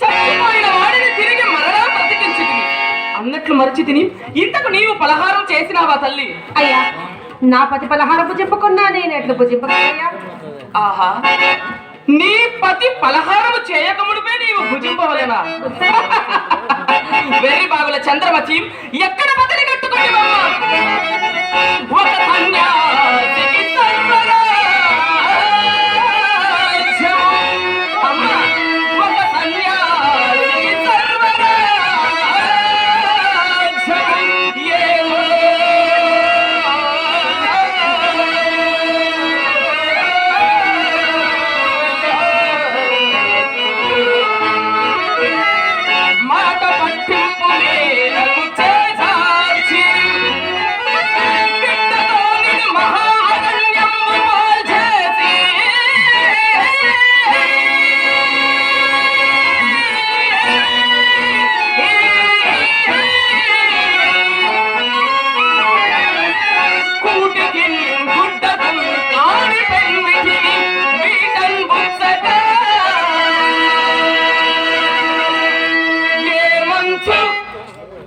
చచ్చిపోయిన వాడిని తిరిగి మరలా బ్రతికించి అన్నట్లు మరచి తిని ఇంతకు నీవు పలహారం చేసినావా తల్లి? అయ్యా నా పతి పలహారపు చెప్పుకున్నా నేను ఎట్లు భుజింపగలయ్యా ఆహా నీ పతి పలహారము చేయకముడిపై నీవు భుజింపవలెనా? వెర్రి బాగుల చంద్రమతి ఎక్కడ బదిలి ఒక సన్యాసికి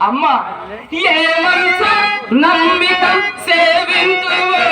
అమ్మ ఏ మనసు నమ్మిక సేవింతువో?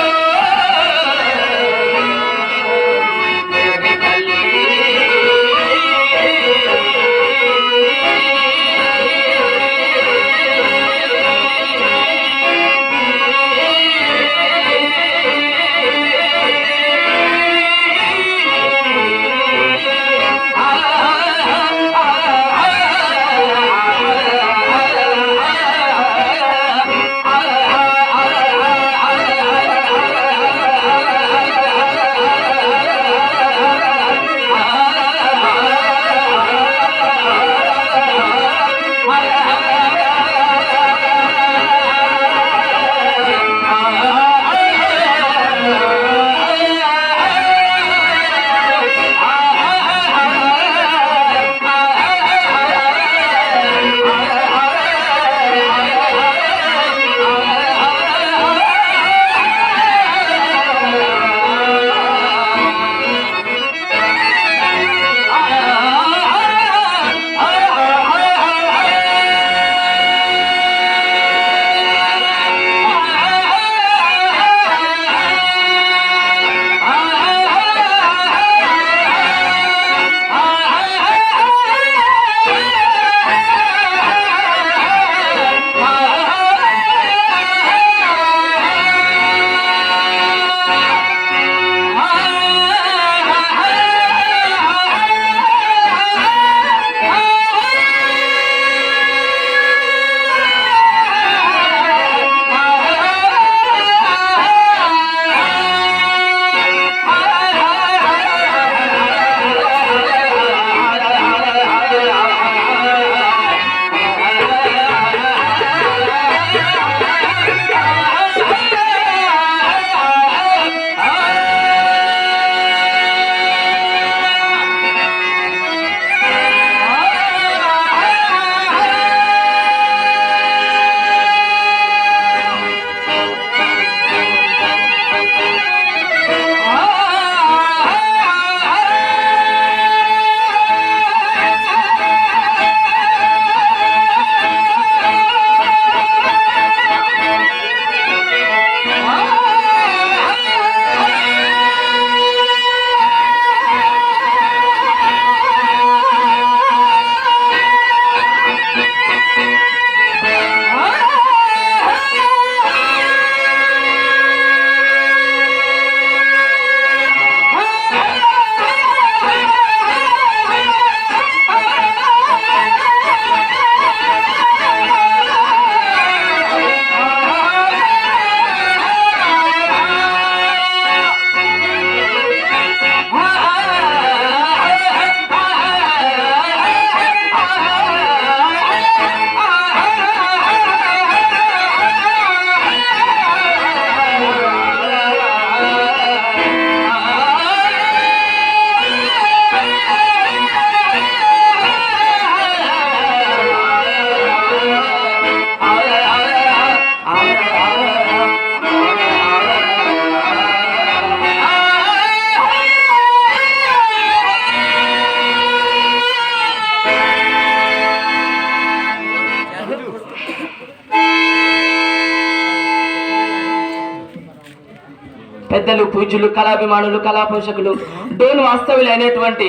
పెద్దలు పూజ్యులు కళాభిమానులు కళా పోషకులు డోన్ వాస్తవులు అనేటువంటి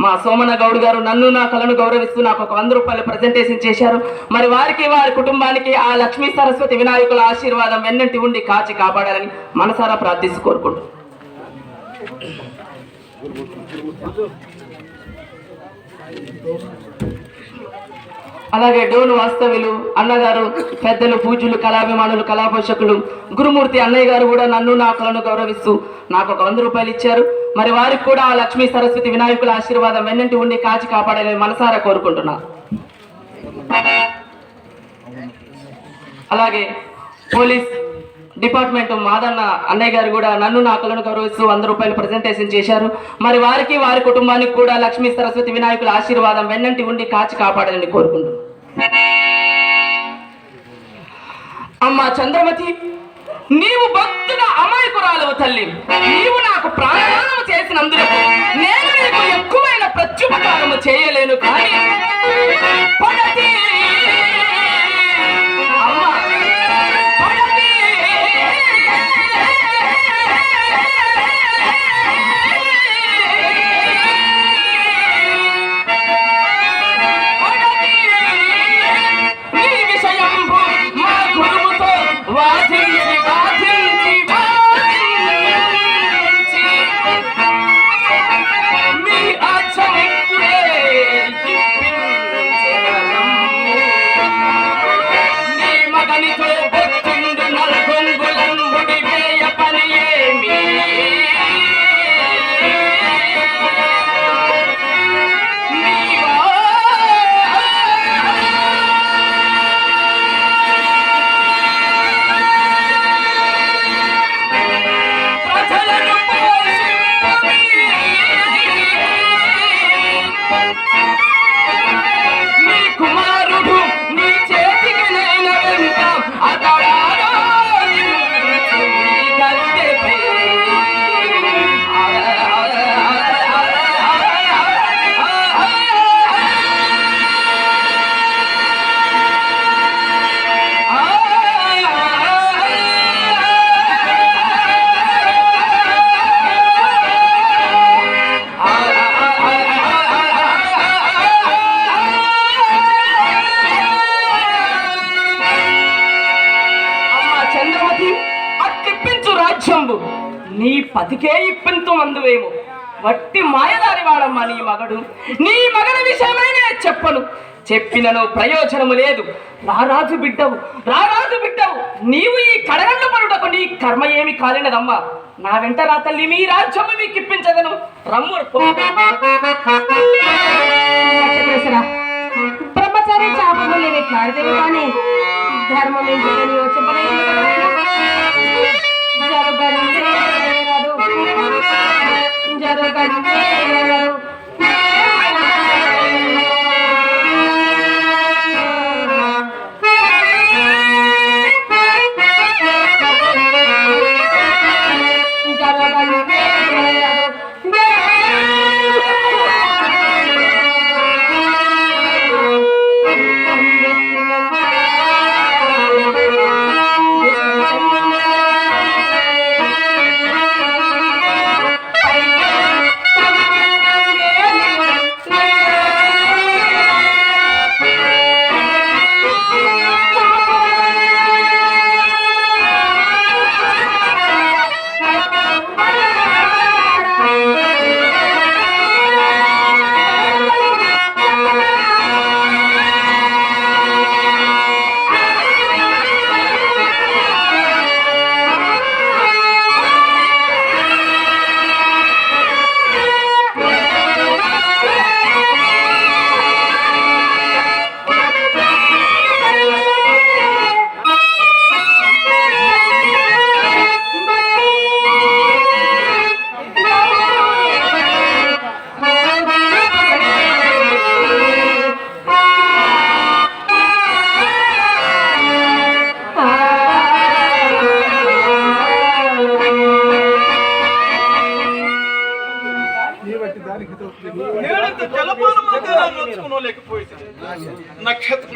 మా సోమన గౌడ్ గారు నన్ను నా కళను గౌరవిస్తూ నాకు ఒక వంద రూపాయలు ప్రజెంటేషన్ చేశారు మరి వారికి వారి కుటుంబానికి ఆ లక్ష్మీ సరస్వతి వినాయకుల ఆశీర్వాదం వెన్నంటి ఉండి కాచి కాపాడాలని మనసారా ప్రార్థిస్తూ కోరుకుంటున్నాను అలాగే డోను వాస్తవ్యులు అన్నగారు పెద్దలు పూజలు కళాభిమానులు కళాపోషకులు గురుమూర్తి అన్నయ్య గారు కూడా నన్ను నా కళను గౌరవిస్తూ నాకు ఒక వంద రూపాయలు ఇచ్చారు. మరి వారికి కూడా ఆ లక్ష్మీ సరస్వతి వినాయకుల ఆశీర్వాదం వెన్నంటి ఉండి కాచి కాపాడాలని మనసారా కోరుకుంటున్నా. అలాగే పోలీస్ డిపార్ట్మెంట్ మాదన్న అన్నయ్య గారు కూడా నన్ను నా కళను గౌరవిస్తూ వంద రూపాయలు ప్రజెంటేషన్ చేశారు. మరి వారికి వారి కుటుంబానికి కూడా లక్ష్మీ సరస్వతి వినాయకుల ఆశీర్వాదం వెన్నంటి ఉండి కాచి కాపాడాలని కోరుకుంటున్నాను అమ్మా చంద్రమతి నీవు భక్తుల అమాయకురాలవు తల్లి. నీవు నాకు ప్రాణదానము చేసినందుకు నేను నీకు ఎక్కువైన ప్రత్యుపకారము చేయలేను కానీ చంద్రమతి అట్టిప్పించు రాజ్యంబు. నీ పతికే ఇప్పింతు అందువేమో వట్టి మాయదారి వాడమ్మా నీ మగడు. నీ మగడి విషయమైనే చెప్పను. చెప్పినను ప్రయోజనము లేదు. రారాజు బిడ్డవు రారాజు బిడ్డవు. నీవు ఈ కడగండు పడుటకు నీ కర్మ ఏమి కాలినదమ్మా. నా వెంట నా తల్లి మీ రాజ్యము మీకు ఇప్పించదను రమ్ము. బ్రహ్మచారి చాపలు నేను ఇట్లా కానీ ధర్మం ఎందుకని చెప్పలేదు. జరగండి జరగండి నేనంత జలపానం